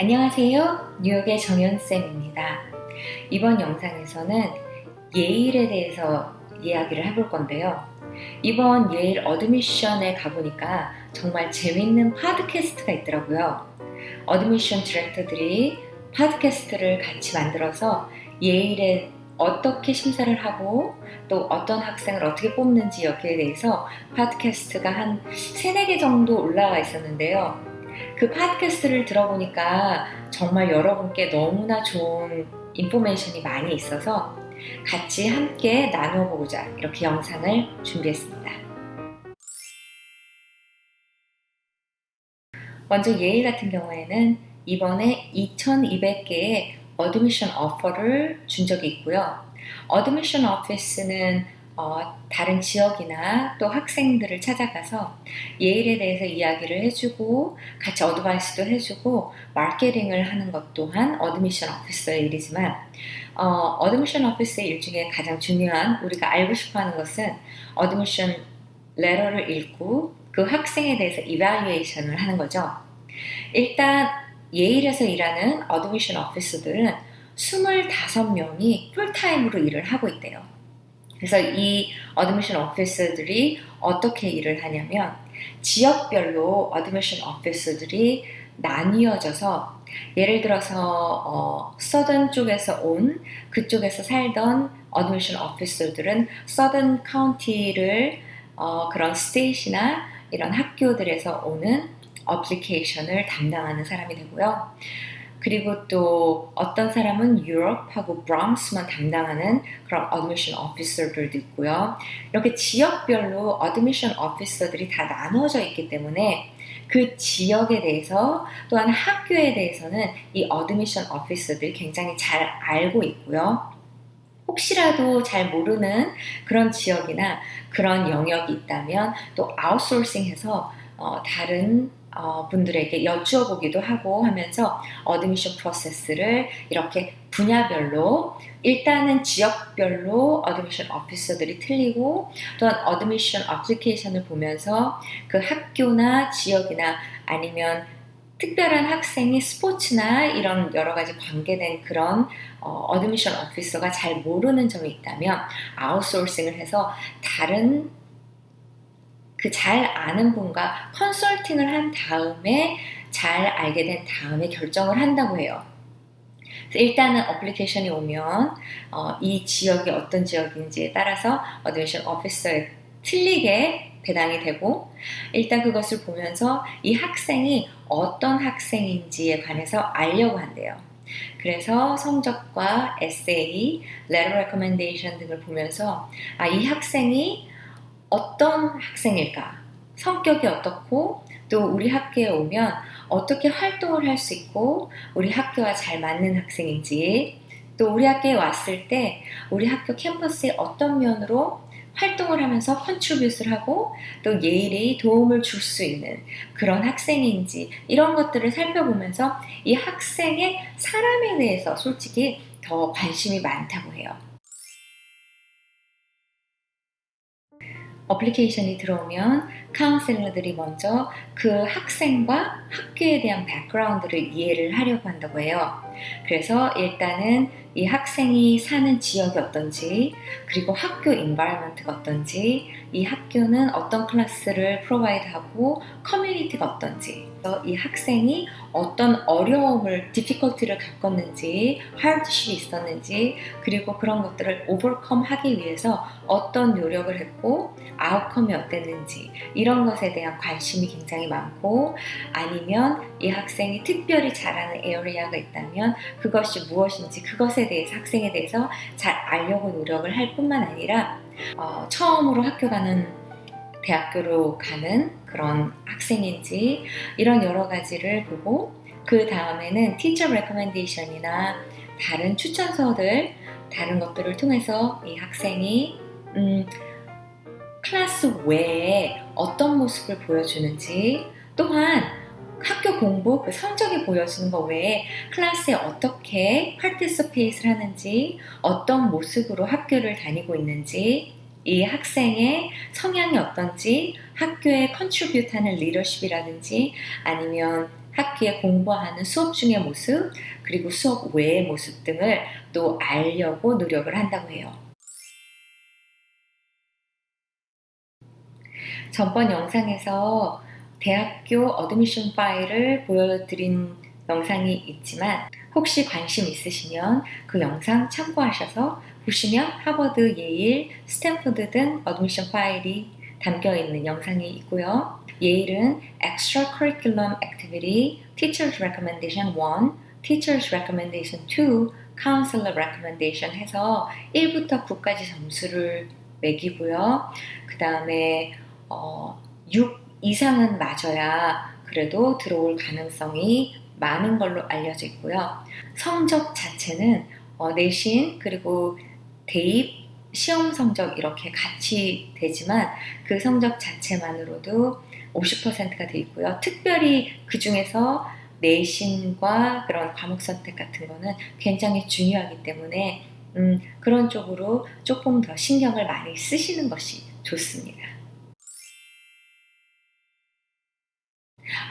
안녕하세요. 뉴욕의 정연쌤입니다. 이번 영상에서는 예일에 대해서 이야기를 해볼 건데요. 이번 예일 어드미션에 가보니까 정말 재밌는 팟캐스트가 있더라고요. 어드미션 디렉터들이 팟캐스트를 같이 만들어서 예일에 어떻게 심사를 하고 또 어떤 학생을 어떻게 뽑는지 여기에 대해서 팟캐스트가 한 3, 4개 정도 올라와 있었는데요. 그 팟캐스트를 들어보니까 정말 여러분께 너무나 좋은 인포메이션이 많이 있어서 같이 함께 나누어 보고자 이렇게 영상을 준비했습니다. 먼저 예일 같은 경우에는 이번에 2200개의 어드미션 오퍼를 준 적이 있고요. 어드미션 오피스는 어, 다른 지역이나 또 학생들을 찾아가서 예일에 대해서 이야기를 해주고 같이 어드바이스도 해주고 마케팅을 하는 것 또한 어드미션 오피서의 일이지만 어, 어드미션 오피서의 일 중에 가장 중요한 우리가 알고 싶어하는 것은 어드미션 레터를 읽고 그 학생에 대해서 이발리에이션을 하는 거죠. 일단 예일에서 일하는 어드미션 오피서들은 25명이 풀타임으로 일을 하고 있대요. 그래서 이 어드미션 오피스들이 어떻게 일을 하냐면 지역별로 어드미션 오피스들이 나뉘어져서 예를 들어서 어, 서든 쪽에서 온 그쪽에서 살던 어드미션 오피스들은 서든 카운티를 어, 그런 스테이시나 이런 학교들에서 오는 어플리케이션을 담당하는 사람이 되고요. 그리고 또 어떤 사람은 유럽하고 브랑스만 담당하는 그런 어드미션 오피서들도 있고요. 이렇게 지역별로 어드미션 오피서들이 다 나눠져 있기 때문에 그 지역에 대해서 또한 학교에 대해서는 이 어드미션 오피서들이 굉장히 잘 알고 있고요. 혹시라도 잘 모르는 그런 지역이나 그런 영역이 있다면 또 아웃소싱해서 어, 다른 어, 분들에게 여쭈어 보기도 하고 하면서 어드미션 프로세스를 이렇게 분야별로 일단은 지역별로 어드미션 오피서들이 틀리고 또한 어드미션 어플리케이션을 보면서 그 학교나 지역이나 아니면 특별한 학생이 스포츠나 이런 여러 가지 관계된 그런 어, 드미션 오피서가 잘 모르는 점이 있다면 아웃소싱을 해서 다른 그 잘 아는 분과 컨설팅을 한 다음에 잘 알게 된 다음에 결정을 한다고 해요. 일단은 어플리케이션이 오면 어, 이 지역이 어떤 지역인지에 따라서 어드미션 오피서에 틀리게 배당이 되고 일단 그것을 보면서 이 학생이 어떤 학생인지에 관해서 알려고 한대요. 그래서 성적과 에세이, letter recommendation 등을 보면서 아, 이 학생이 어떤 학생일까? 성격이 어떻고 또 우리 학교에 오면 어떻게 활동을 할 수 있고 우리 학교와 잘 맞는 학생인지 또 우리 학교에 왔을 때 우리 학교 캠퍼스의 어떤 면으로 활동을 하면서 컨트리뷰스를 하고 또 예일이 도움을 줄 수 있는 그런 학생인지 이런 것들을 살펴보면서 이 학생의 사람에 대해서 솔직히 더 관심이 많다고 해요. 어플리케이션이 들어오면 카운셀러들이 먼저 그 학생과 학교에 대한 백그라운드를 이해를 하려고 한다고 해요. 그래서 일단은 이 학생이 사는 지역이 어떤지, 그리고 학교 인바이먼트가 어떤지, 이 학교는 어떤 클래스를 프로바이드하고 커뮤니티가 어떤지, 이 학생이 어떤 어려움을, 디피컬티를 겪었는지, 하드십이 있었는지, 그리고 그런 것들을 오버컴 하기 위해서 어떤 노력을 했고, 아웃컴이 어땠는지, 이런 것에 대한 관심이 굉장히 많고, 아니면 이 학생이 특별히 잘하는 에어리아가 있다면 그것이 무엇인지 그것에 대해서 학생에 대해서 잘 알려고 노력을 할 뿐만 아니라 어, 처음으로 학교 가는 대학교로 가는 그런 학생인지 이런 여러 가지를 보고 그 다음에는 티처 레코멘데이션이나 다른 추천서들 다른 것들을 통해서 이 학생이 음, 클래스 외에 어떤 모습을 보여주는지 또한 학교 공부 그 성적이 보여주는 것 외에 클래스에 어떻게 파티스페이스를 하는지 어떤 모습으로 학교를 다니고 있는지 이 학생의 성향이 어떤지 학교에 컨트리뷰트하는 리더십이라든지 아니면 학교에 공부하는 수업 중의 모습, 그리고 수업 외의 모습 등을 또 알려고 노력을 한다고 해요. 전번 영상에서 대학교 어드미션 파일을 보여드린 영상이 있지만 혹시 관심 있으시면 그 영상 참고하셔서 보시면 하버드, 예일, 스탠포드 등 어드미션 파일이 담겨 있는 영상이 있고요. 예일은 Extracurriculum Activity, Teacher's Recommendation 1, Teacher's Recommendation 2, Counselor Recommendation 해서 1부터 9까지 점수를 매기고요. 그 다음에 어, 6 이상은 맞아야 그래도 들어올 가능성이 많은 걸로 알려져 있고요. 성적 자체는 어, 내신 그리고 대입 시험 성적 이렇게 같이 되지만 그 성적 자체만으로도 50%가 돼 있고요. 특별히 그 중에서 내신과 그런 과목 선택 같은 거는 굉장히 중요하기 때문에 음, 그런 쪽으로 조금 더 신경을 많이 쓰시는 것이 좋습니다.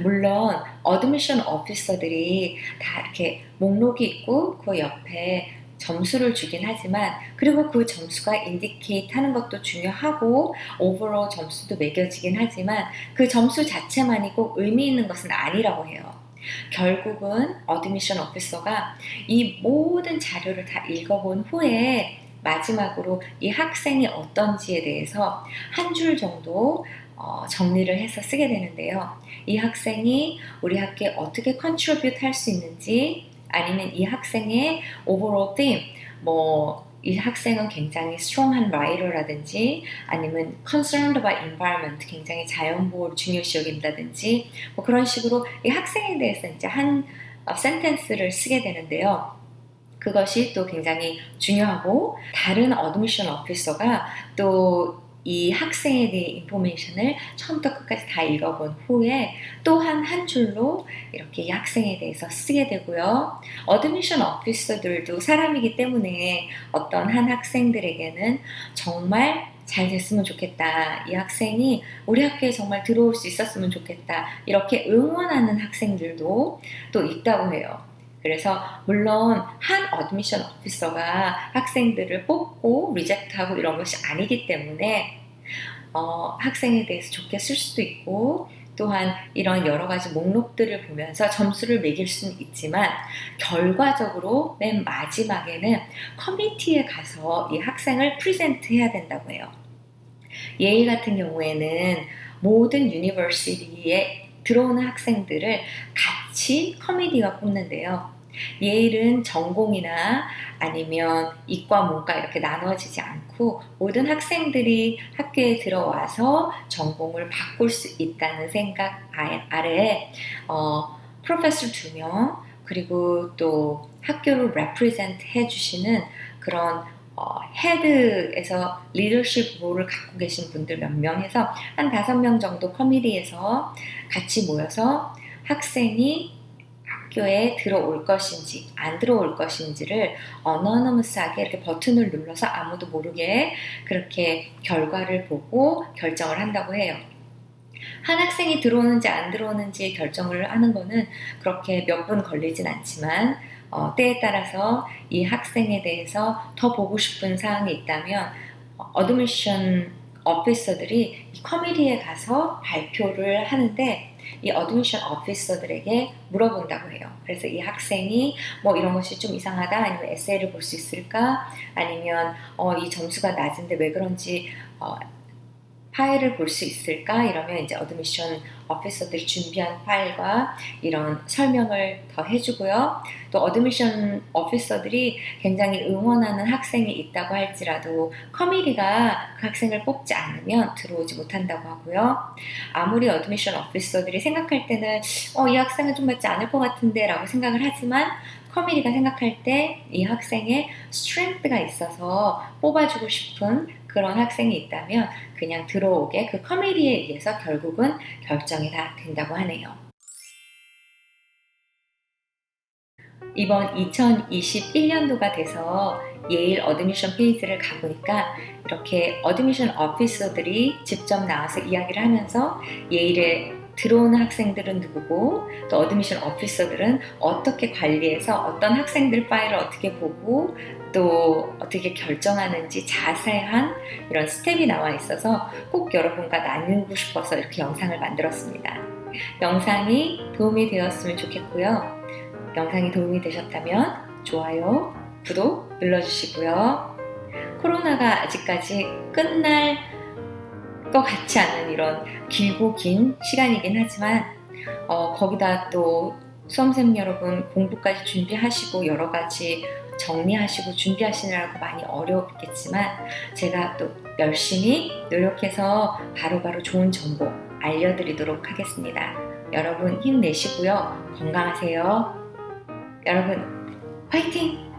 물론 어드미션 오피서들이 다 이렇게 목록이 있고 그 옆에 점수를 주긴 하지만 그리고 그 점수가 인디케이트 하는 것도 중요하고 오버롤 점수도 매겨지긴 하지만 그 점수 자체만이 꼭 의미 있는 것은 아니라고 해요. 결국은 어드미션 오피서가 이 모든 자료를 다 읽어본 후에 마지막으로 이 학생이 어떤지에 대해서 한 줄 정도 어, 정리를 해서 쓰게 되는데요. 이 학생이 우리 학교에 어떻게 컨트리뷰트 할 수 있는지 아니면 이 학생의 오버롤 팀, 뭐, 이 학생은 굉장히 스트롱한 라이터라든지 아니면 concerned about environment, 굉장히 자연보호를 중요시 여긴다든지 뭐 그런 식으로 이 학생에 대해서 이제 한 센텐스를 쓰게 되는데요. 그것이 또 굉장히 중요하고 다른 어드미션 오피서가 또 이 학생에 대해 인포메이션을 처음부터 끝까지 다 읽어본 후에 또한 한 줄로 이렇게 이 학생에 대해서 쓰게 되고요. 어드미션 오피서들도 사람이기 때문에 어떤 한 학생들에게는 정말 잘 됐으면 좋겠다. 이 학생이 우리 학교에 정말 들어올 수 있었으면 좋겠다. 이렇게 응원하는 학생들도 또 있다고 해요. 그래서 물론 한 어드미션 오피서가 학생들을 뽑고 리젝트하고 이런 것이 아니기 때문에 어, 학생에 대해서 좋게 쓸 수도 있고 또한 이런 여러 가지 목록들을 보면서 점수를 매길 수는 있지만 결과적으로 맨 마지막에는 커뮤니티에 가서 이 학생을 프리젠트 해야 된다고 해요. 예일 같은 경우에는 모든 유니버시티에 들어오는 학생들을 같이 커미디가 뽑는데요. 예일은 전공이나 아니면 이과 문과 이렇게 나눠지지 않고 모든 학생들이 학교에 들어와서 전공을 바꿀 수 있다는 생각 아래에 어, 프로페서 두 명 그리고 또 학교를 레프리젠트 해주시는 그런 어, 헤드에서 리더십 롤을 갖고 계신 분들 몇 명 해서 한 다섯 명 정도 커미디에서 같이 모여서 학생이 학교에 들어올 것인지 안 들어올 것인지를 어너너무스하게 이렇게 버튼을 눌러서 아무도 모르게 그렇게 결과를 보고 결정을 한다고 해요. 한 학생이 들어오는지 안 들어오는지 결정을 하는 거는 그렇게 몇 분 걸리진 않지만 어, 때에 따라서 이 학생에 대해서 더 보고 싶은 사항이 있다면 어드미션 오피서들이 이 커뮤니티에 가서 발표를 하는데 이 어드미션 오피서들에게 물어본다고 해요. 그래서 이 학생이 뭐 이런 것이 좀 이상하다 아니면 에세이를 볼 수 있을까 아니면 어, 이 점수가 낮은데 왜 그런지 어, 파일을 볼 수 있을까 이러면 이제 어드미션 오피서들이 준비한 파일과 이런 설명을 더 해주고요. 또 어드미션 오피서들이 굉장히 응원하는 학생이 있다고 할지라도 커미디가 그 학생을 뽑지 않으면 들어오지 못한다고 하고요. 아무리 어드미션 오피서들이 생각할 때는 어, 이 학생은 좀 맞지 않을 것 같은데 라고 생각을 하지만 커미디가 생각할 때 이 학생의 스트렝스가 있어서 뽑아주고 싶은 그런 학생이 있다면 그냥 들어오게 그 커미디에 의해서 결국은 결정이 다 된다고 하네요. 이번 2021년도가 돼서 예일 어드미션 페이지를 가보니까 이렇게 어드미션 오피서들이 직접 나와서 이야기를 하면서 예일의 들어오는 학생들은 누구고 또 어드미션 오피서들은 어떻게 관리해서 어떤 학생들 파일을 어떻게 보고 또 어떻게 결정하는지 자세한 이런 스텝이 나와 있어서 꼭 여러분과 나누고 싶어서 이렇게 영상을 만들었습니다. 영상이 도움이 되었으면 좋겠고요. 영상이 도움이 되셨다면 좋아요, 구독 눌러주시고요. 코로나가 아직까지 끝날 것 같지 않은 이런 길고 긴 시간이긴 하지만 어, 거기다 또 수험생 여러분 공부까지 준비하시고 여러 가지 정리하시고 준비하시느라고 많이 어려웠겠지만 제가 또 열심히 노력해서 바로 바로 좋은 정보 알려드리도록 하겠습니다. 여러분 힘내시고요. 건강하세요. 여러분 화이팅!